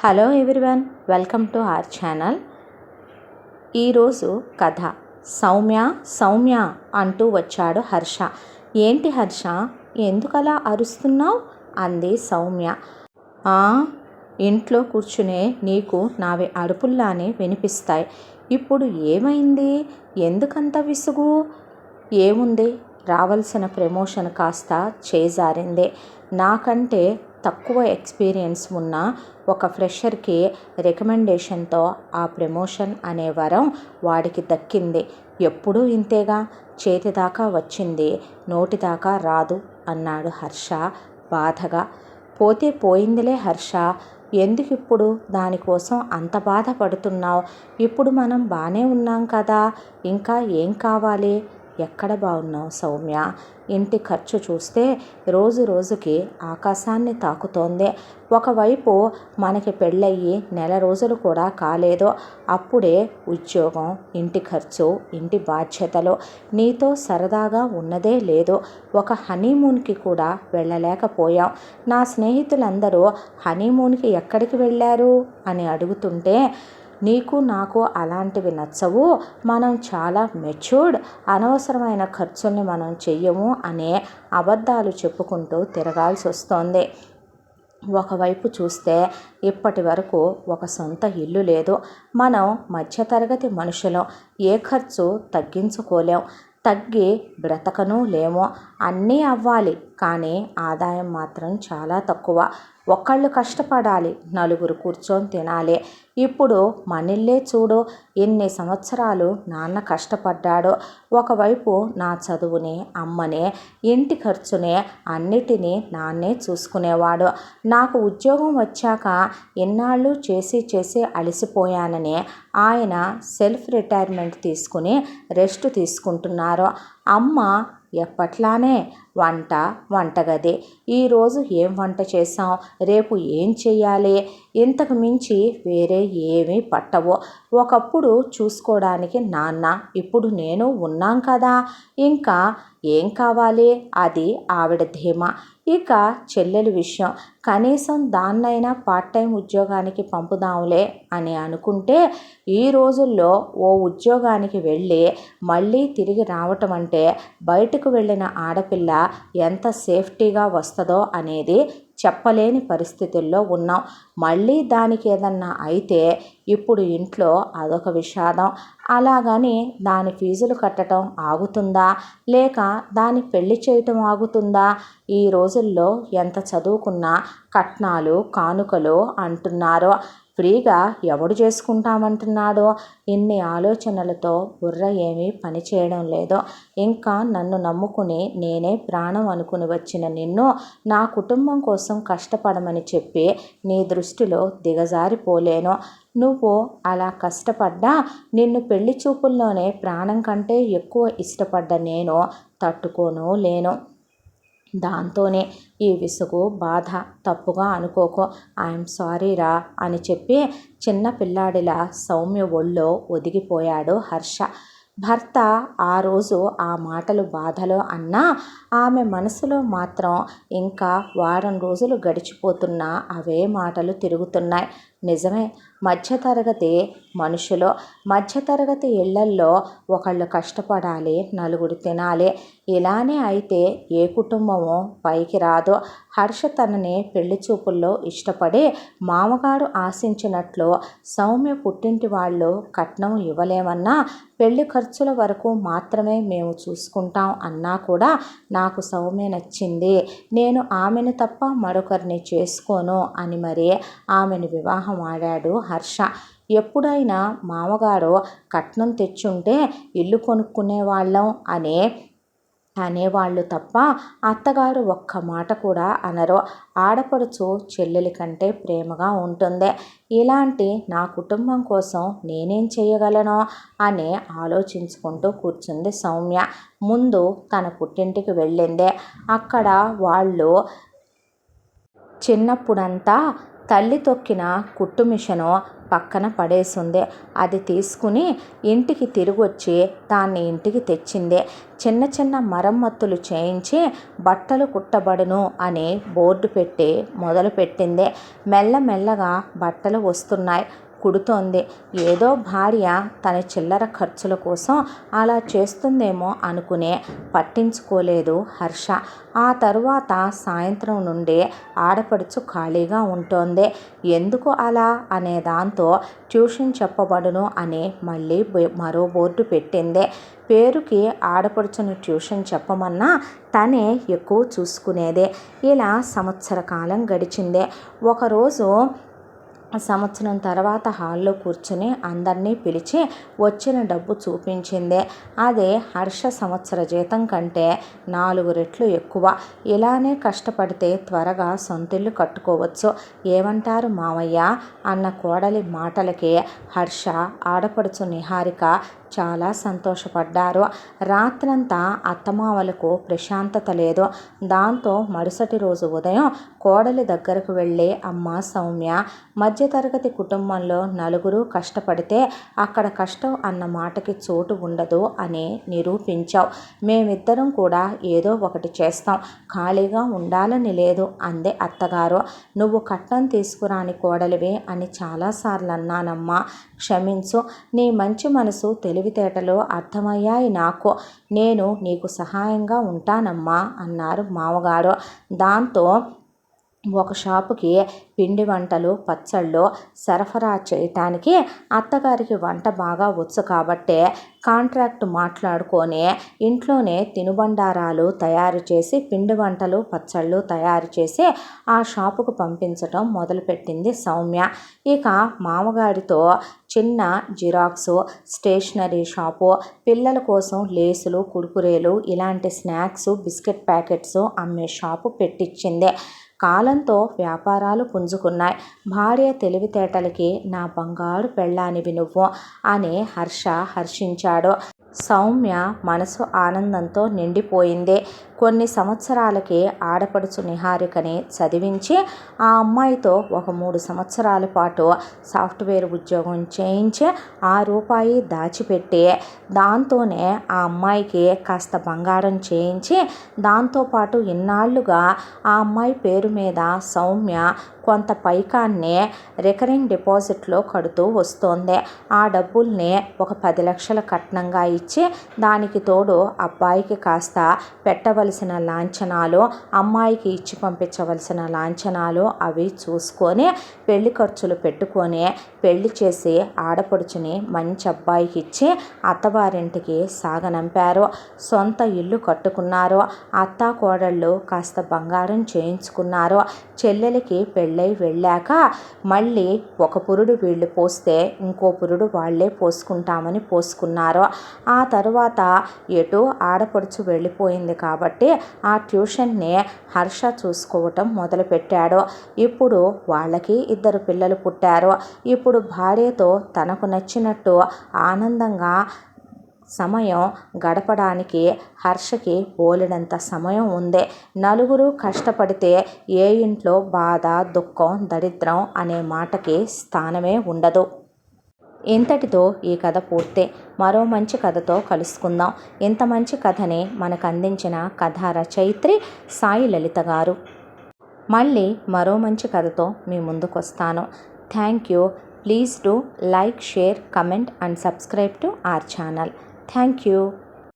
Hello everyone welcome to our channel. ఈరోజు కథ సౌమ్య సౌమ్య అంటూ వచ్చాడు హర్ష. ఏంటి హర్ష? ఎందుకలా అరుస్తున్నావు? అంది సౌమ్య. ఇంట్లో కూర్చునే నీకు నావి అరుపుల్లానే వినిపిస్తాయి. ఇప్పుడు ఏమైంది? ఎందుకంత విసుగు? ఏముంది? రావాల్సిన ప్రమోషన్ కాస్త చేజారిందే. నాకంటే తక్కువ ఎక్స్పీరియన్స్ ఉన్న ఒక ఫ్రెషర్కి రికమెండేషన్తో ఆ ప్రమోషన్ అనే వరం వాడికి దక్కింది. ఎప్పుడూ ఇంతేగా? చేతి దాకా వచ్చింది. నోటి దాకా రాదు అన్నాడు హర్ష బాధగా. పోతే పోయిందిలే హర్ష. ఎందుకు ఇప్పుడు? దానికోసం అంత బాధపడుతున్నావు? ఇప్పుడు మనం బాగానే ఉన్నాం కదా. ఇంకా ఏం కావాలి? ఎక్కడ బాగున్నావు సౌమ్య? ఇంటి ఖర్చు చూస్తే రోజు రోజుకి ఆకాశాన్ని తాకుతోంది. ఒకవైపు మనకి పెళ్ళయ్యి నెల రోజులు కూడా కాలేదు. అప్పుడే ఉద్యోగం ఇంటి ఖర్చు ఇంటి బాధ్యతలు నీతో సరదాగా ఉన్నదే లేదు. ఒక హనీమూన్కి కూడా వెళ్ళలేకపోయాం. నా స్నేహితులందరూ హనీమూన్కి ఎక్కడికి వెళ్ళారు? అని అడుగుతుంటే నీకు నాకు అలాంటివి నచ్చవు. మనం చాలా మెచ్యూర్డ్ అనవసరమైన ఖర్చుల్ని మనం చెయ్యము అనే అబద్ధాలు చెప్పుకుంటూ తిరగాల్సి వస్తోంది. ఒకవైపు చూస్తే ఇప్పటి వరకు ఒక సొంత ఇల్లు లేదు. మనం మధ్యతరగతి మనుషులం. ఏ ఖర్చు తగ్గించుకోలేం. తగ్గి బ్రతకను లేమో. అన్నీ అవ్వాలి. కానీ ఆదాయం మాత్రం చాలా తక్కువ. ఒకళ్ళు కష్టపడాలి నలుగురు కూర్చొని తినాలి. ఇప్పుడు మనిల్లే చూడు ఎన్ని సంవత్సరాలు నాన్న కష్టపడ్డాడో. ఒకవైపు నా చదువుని అమ్మనే ఇంటి ఖర్చునే అన్నిటినీ నాన్నే చూసుకునేవాడు. నాకు ఉద్యోగం వచ్చాక ఎన్నాళ్ళు చేసి చేసి అలసిపోయానని ఆయన సెల్ఫ్ రిటైర్మెంట్ తీసుకుని రెస్ట్ తీసుకుంటున్నారు. అమ్మ ఎప్పట్లానే వంట వంటగది. ఈరోజు ఏం వంట చేసాం రేపు ఏం చెయ్యాలి? ఇంతకు మించి వేరే ఏమీ పట్టవు. ఒకప్పుడు చూసుకోవడానికి నాన్న ఇప్పుడు నేను ఉన్నాం కదా. ఇంకా ఏం కావాలి? అది ఆవిడ ధీమా. ఇక చెల్లెలు విషయం. కనీసం దాన్నైనా పార్ట్ టైం ఉద్యోగానికి పంపుదాంలే అని అనుకుంటే ఈ రోజుల్లో ఓ ఉద్యోగానికి వెళ్ళి మళ్ళీ తిరిగి రావటం అంటే బయటకు వెళ్ళిన ఆడపిల్ల ఎంత సేఫ్టీగా వస్తుందో అనేది చెప్పలేని పరిస్థితుల్లో ఉన్నాం. మళ్ళీ దానికి ఏదన్నా అయితే ఇప్పుడు ఇంట్లో అదొక విషాదం. అలాగని దాని ఫీజులు కట్టడం ఆగుతుందా? లేక దాని పెళ్ళి చేయటం ఆగుతుందా? ఈ రోజుల్లో ఎంత చదువుకున్నా కట్నాలు కానుకలు అంటున్నారో ఫ్రీగా ఎవడు చేసుకుంటామంటున్నాడో? ఇన్ని ఆలోచనలతో బుర్ర ఏమీ పనిచేయడం లేదు. ఇంకా నన్ను నమ్ముకుని నేనే ప్రాణం అనుకుని వచ్చిన నిన్ను నా కుటుంబం కోసం కష్టపడమని చెప్పి నీ దృష్టిలో దిగజారిపోలేను. నువ్వు అలా కష్టపడ్డా నిన్ను పెళ్ళి చూపుల్లోనే ప్రాణం కంటే ఎక్కువ ఇష్టపడ్డ నేను తట్టుకోను లేను. దాంతోనే ఈ విసుగు బాధ తప్పుగా అనుకోకు. ఐఎమ్ సారీ రా అని చెప్పి చిన్న పిల్లాడిలా సౌమ్య ఒళ్ళో ఒదిగిపోయాడు హర్ష. భర్త ఆ రోజు ఆ మాటలు బాధలో అన్నా ఆమె మనసులో మాత్రం ఇంకా వారం రోజులు గడిచిపోతున్నా అవే మాటలు తిరుగుతున్నాయి. నిజమే మధ్యతరగతి మనుషులు మధ్యతరగతి ఇళ్ళల్లో ఒకళ్ళు కష్టపడాలి నలుగురు తినాలి. ఇలానే అయితే ఏ కుటుంబము పైకి రాదు. హర్ష తనని పెళ్ళి చూపుల్లో ఇష్టపడి మామగారు ఆశించినట్లు సౌమ్య పుట్టింటి వాళ్ళు కట్నం ఇవ్వలేమన్నా పెళ్ళి ఖర్చుల వరకు మాత్రమే మేము చూసుకుంటాం అన్నా కూడా నాకు సౌమ్య నచ్చింది. నేను ఆమెను తప్ప మరొకరిని చేసుకోను అని మరి ఆమెను వివాహం ఆడాడు హర్ష. ఎప్పుడైనా మామగారు కట్నం తెచ్చుంటే ఇల్లు కొనుక్కునే వాళ్ళం అనే అనేవాళ్ళు తప్ప అత్తగారు ఒక్క మాట కూడా అనరు. ఆడపడుచు చెల్లెలి కంటే ప్రేమగా ఉంటుంది. ఇలాంటి నా కుటుంబం కోసం నేనేం చేయగలను? అని ఆలోచించుకుంటూ కూర్చుంది సౌమ్య. ముందు తన పుట్టింటికి వెళ్ళిందే. అక్కడ వాళ్ళు చిన్నప్పుడంతా తల్లి తొక్కిన కుట్టు మిషను పక్కన పడేసింది. అది తీసుకుని ఇంటికి తిరిగొచ్చి దాన్ని ఇంటికి తెచ్చింది. చిన్న చిన్న మరమ్మతులు చేయించి బట్టలు కుట్టబడును అని బోర్డు పెట్టి మొదలుపెట్టింది. మెల్లమెల్లగా బట్టలు వస్తున్నాయి. కుడుతోంది ఏదో భార్య తన చిల్లర ఖర్చుల కోసం అలా చేస్తుందేమో అనుకునే పట్టించుకోలేదు హర్ష. ఆ తరువాత సాయంత్రం నుండి ఆడపడుచు ఖాళీగా ఉంటోంది. ఎందుకు అలా అనే దాంతో ట్యూషన్ చెప్పబడును అని మళ్ళీ మరో బోర్డు పెట్టింది. పేరుకి ఆడపడుచుని ట్యూషన్ చెప్పమన్నా తనే ఎక్కువ చూసుకునేదే. ఇలా సంవత్సర కాలం గడిచిందే. ఒకరోజు సంవత్సరం తర్వాత హాల్లో కూర్చుని అందరినీ పిలిచి వచ్చిన డబ్బు చూపించింది. అదే హర్ష సంవత్సర జీతం కంటే నాలుగు రెట్లు ఎక్కువ. ఇలానే కష్టపడితే త్వరగా సొంతిల్లు కట్టుకోవచ్చు. ఏమంటారు మావయ్య? అన్న కోడలి మాటలకి హర్ష ఆడపడుచు నిహారిక చాలా సంతోషపడ్డారు. రాత్రంతా అత్తమామలకు ప్రశాంతత లేదు. దాంతో మరుసటి రోజు ఉదయం కోడలి దగ్గరకు వెళ్ళే అమ్మ సౌమ్య మధ్యతరగతి కుటుంబంలో నలుగురు కష్టపడితే అక్కడ కష్టం అన్న మాటకి చోటు ఉండదు అని నిరూపించావు. మేమిద్దరం కూడా ఏదో ఒకటి చేస్తాం. ఖాళీగా ఉండాలని లేదు అందే అత్తగారు. నువ్వు కట్నం తీసుకురాని కోడలివి అని చాలాసార్లు అన్నానమ్మా క్షమించు నీ మంచి మనసు తెలివితేటలు అర్థమయ్యాయి నాకు. నేను నీకు సహాయంగా ఉంటానమ్మా అన్నారు మామగారు. దాంతో ఒక షాపుకి పిండి వంటలు పచ్చళ్ళు సరఫరా చేయటానికి అత్తగారికి వంట బాగా వచ్చు కాబట్టే కాంట్రాక్ట్ మాట్లాడుకొని ఇంట్లోనే తినుబండారాలు తయారు చేసి పిండి వంటలు పచ్చళ్ళు తయారు చేసి ఆ షాపుకు పంపించటం మొదలుపెట్టింది సౌమ్య. ఇక మామగారితో చిన్న జిరాక్స్ స్టేషనరీ షాపు పిల్లల కోసం లేసులు కుడుకురేలు ఇలాంటి స్నాక్స్ బిస్కెట్ ప్యాకెట్స్ అమ్మే షాపు పెట్టించింది కాలంతో వ్యాపారాలు పుంజుకున్నాయి. భార్య తెలివితేటలకి నా బంగారు పెళ్ళానివి నువ్వు అని హర్ష హర్షించాడు. సౌమ్య మనసు ఆనందంతో నిండిపోయింది. కొన్ని సంవత్సరాలకి ఆడపడుచు నిహారికని చదివించి ఆ అమ్మాయితో ఒక మూడు సంవత్సరాల పాటు సాఫ్ట్వేర్ ఉద్యోగం చేయించి ఆ రూపాయి దాచిపెట్టి దాంతోనే ఆ అమ్మాయికి కాస్త బంగారం చేయించి దాంతోపాటు ఇన్నాళ్ళుగా ఆ అమ్మాయి పేరు మీద సౌమ్య కొంత పైకాన్ని రికరింగ్ డిపాజిట్లో కడుతూ వస్తోంది. ఆ డబ్బుల్ని ఒక పది లక్షల కట్నంగా ఇచ్చి దానికి తోడు అబ్బాయికి కాస్త పెట్టవలసిన లాంఛనాలు అమ్మాయికి ఇచ్చి పంపించవలసిన లాంఛనాలు అవి చూసుకొని పెళ్ళి ఖర్చులు పెట్టుకొని పెళ్ళి చేసి ఆడపడుచుని మంచి అబ్బాయికి ఇచ్చి అత్తవారింటికి సాగనంపారు. సొంత ఇల్లు కట్టుకున్నారు. అత్త కోడళ్ళు కాస్త బంగారం చేయించుకున్నారు. చెల్లెలకి పెళ్ళై వెళ్ళాక మళ్ళీ ఒక పురుడు వీళ్ళు పోస్తే ఇంకో పురుడు వాళ్ళే పోసుకుంటామని పోసుకున్నారు. ఆ తర్వాత ఎటు ఆడపడుచు వెళ్ళిపోయింది కాబట్టి ఆ ట్యూషన్ని హర్ష చూసుకోవటం మొదలుపెట్టాడు. ఇప్పుడు వాళ్ళకి ఇద్దరు పిల్లలు పుట్టారు. ఇప్పుడు భార్యతో తనకు నచ్చినట్టు ఆనందంగా సమయం గడపడానికి హర్షకి బోలెడంత సమయం ఉంది. నలుగురు కష్టపడితే ఏ ఇంట్లో బాధ దుఃఖం దరిద్రం అనే మాటకి స్థానమే ఉండదు. ఇంతటితో ఈ కథ పూర్తే. మరో మంచి కథతో కలుసుకుందాం. ఇంత మంచి కథని మనకు అందించిన కథా రచయిత్రి సాయి లలిత గారు. మళ్ళీ మరో మంచి కథతో మీ ముందుకు వస్తాను thank you. Please do like share comment and subscribe to our channel. Thank you.